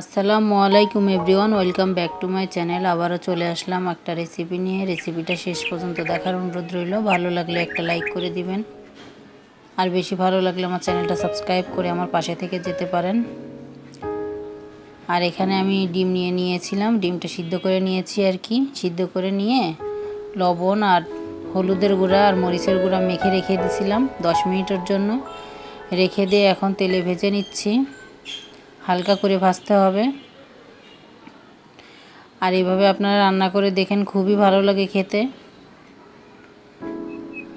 আসসালামু আলাইকুম everyone, welcome back to my channel. আবারও চলে আসলাম একটা রেসিপি নিয়ে। রেসিপিটা শেষ পর্যন্ত দেখার অনুরোধ রইল। ভালো লাগলে একটা লাইক করে দিবেন। আর বেশি ভালো লাগলে আমার চ্যানেলটা সাবস্ক্রাইব করে আমার পাশে থেকে যেতে পারেন। আর এখানে আমি ডিম নিয়ে নিয়েছিলাম। ডিমটা সিদ্ধ করে নিয়েছি আর কি। সিদ্ধ করে নিয়ে লবণ আর হলুদের গুঁড়া আর মরিচের গুঁড়া মেখে রেখে দিয়েছিলাম দশ মিনিটের জন্য। রেখে দিয়ে এখন তেলে ভেজে নিচ্ছি। হালকা করে ভাজতে হবে। আর এইভাবে আপনারা রান্না করে দেখেন, খুবই ভালো লাগে খেতে।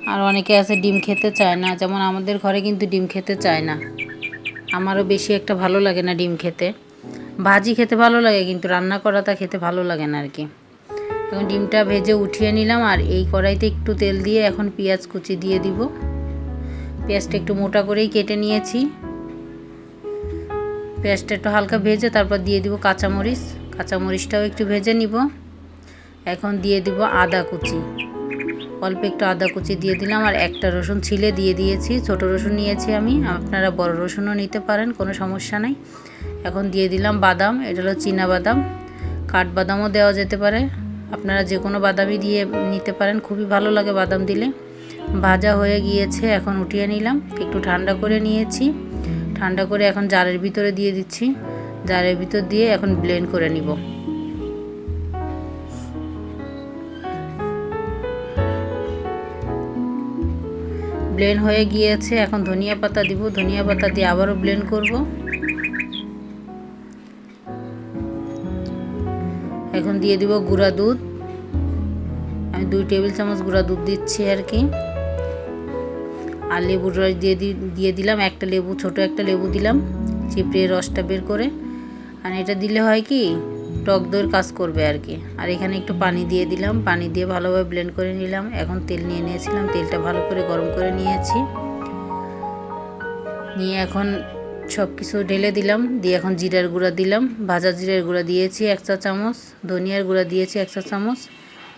আর অনেকে আছে ডিম খেতে চায় না, যেমন আমাদের ঘরে কিন্তু ডিম খেতে চায় না। আমারও বেশি একটা ভালো লাগে না ডিম খেতে। ভাজি খেতে ভালো লাগে, কিন্তু রান্না করাটা খেতে ভালো লাগে না আর কি। এখন ডিমটা ভেজে উঠিয়ে নিলাম, আর এই কড়াইতে একটু তেল দিয়ে এখন পেঁয়াজ কুচি দিয়ে দিব। পেঁয়াজটা একটু মোটা করেই কেটে নিয়েছি। পেঁয়াজটা একটু হালকা ভেজে তারপর দিয়ে দিব কাঁচামরিচ। কাঁচামরিচটাও একটু ভেজে নিব। এখন দিয়ে দিব আদা কুচি। অল্প একটু আদা কুচি দিয়ে দিলাম আর একটা রসুন ছিলে দিয়ে দিয়েছি। ছোট রসুন নিয়েছি আমি। আপনারা বড় রসুনও নিতে পারেন, কোনো সমস্যা নাই। এখন দিয়ে দিলাম বাদাম, এটা হলো চীনা বাদাম। কাঠবাদামও দেওয়া যেতে পারে। আপনারা যে কোনো বাদামই দিয়ে নিতে পারেন, খুবই ভালো লাগে বাদাম দিলে। ভাজা হয়ে গিয়েছে, এখন উঠিয়ে নিলাম। একটু ঠান্ডা করে নিয়েছি। ঠান্ডা করে এখন জারের ভিতরে দিয়ে দিচ্ছি। জারের ভিতর দিয়ে এখন ব্লেন্ড করে নিব। ব্লেন্ড হয়ে গিয়েছে, এখন ধনিয়া পাতা দিব। ধনিয়া পাতা দিয়ে আবারও ব্লেন্ড করব। এখন দিয়ে দিব গুঁড়া দুধ। আমি দুই টেবিল চামচ গুঁড়া দুধ দিচ্ছি আর কি। আর লেবুর রস দিয়ে দিয়ে দিলাম। একটা লেবু, ছোট একটা লেবু দিলাম। চিপড়ে রসটা বের করে। আর এটা দিলে হয় কি, টক দইয়ের কাজ করবে আর কি। আর এখানে একটু পানি দিয়ে দিলাম। পানি দিয়ে ভালোভাবে ব্লেন্ড করে নিলাম। এখন তেল নিয়ে নিয়েছিলাম। তেলটা ভালো করে গরম করে নিয়েছি। নিয়ে এখন সব কিছু ঢেলে দিলাম। দিয়ে এখন জিরার গুঁড়া দিলাম। ভাজা জিরার গুঁড়া দিয়েছি এক চা চামচ। ধনিয়ার গুঁড়া দিয়েছি এক চা চামচ।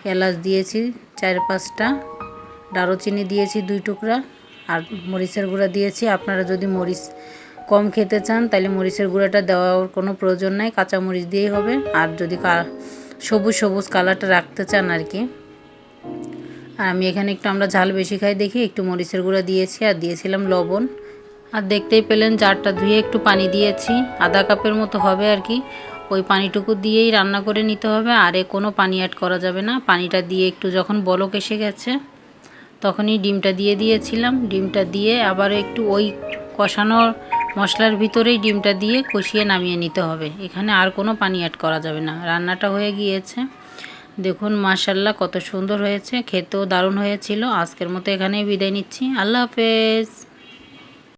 এলাচ দিয়েছি চার পাঁচটা। দারুচিনি দিয়েছি দুই টুকরা। আর মরিচের গুঁড়া দিয়েছি। আপনারা যদি মরিচ কম খেতে চান, তাহলে মরিচের গুঁড়াটা দেওয়ার কোনো প্রয়োজন নাই। কাঁচা মরিচ দিয়েই হবে। আর যদি সবুজ সবুজ কালারটা রাখতে চান আর কি। আর আমি এখানে একটু আমরা ঝাল বেশি খাই দেখি। একটু মরিচের গুঁড়া দিয়েছি আর দিয়েছিলাম লবণ। আর দেখতেই পেলেন, জারটা ধুয়ে একটু পানি দিয়েছি। আধা কাপের মতো হবে আর কি। ওই পানিটুকু দিয়েই রান্না করে নিতে হবে। আর এ কোনো পানি অ্যাড করা যাবে না। পানিটা দিয়ে একটু যখন বলক এসে গেছে তখনই ডিমটা দিয়ে দিয়েছিলাম। ডিমটা দিয়ে আবার একটু ওই কষানোর মশলার ভিতরেই ডিমটা দিয়ে কষিয়ে নামিয়ে নিতে হবে। এখানে আর কোনো পানি অ্যাড করা যাবে না। রান্নাটা হয়ে গিয়েছে। দেখুন মাশাল্লাহ কত সুন্দর হয়েছে। খেতেও দারুণ হয়েছিল। আজকের মতো এখানেই বিদায় নিচ্ছি। আল্লাহ হাফেজ।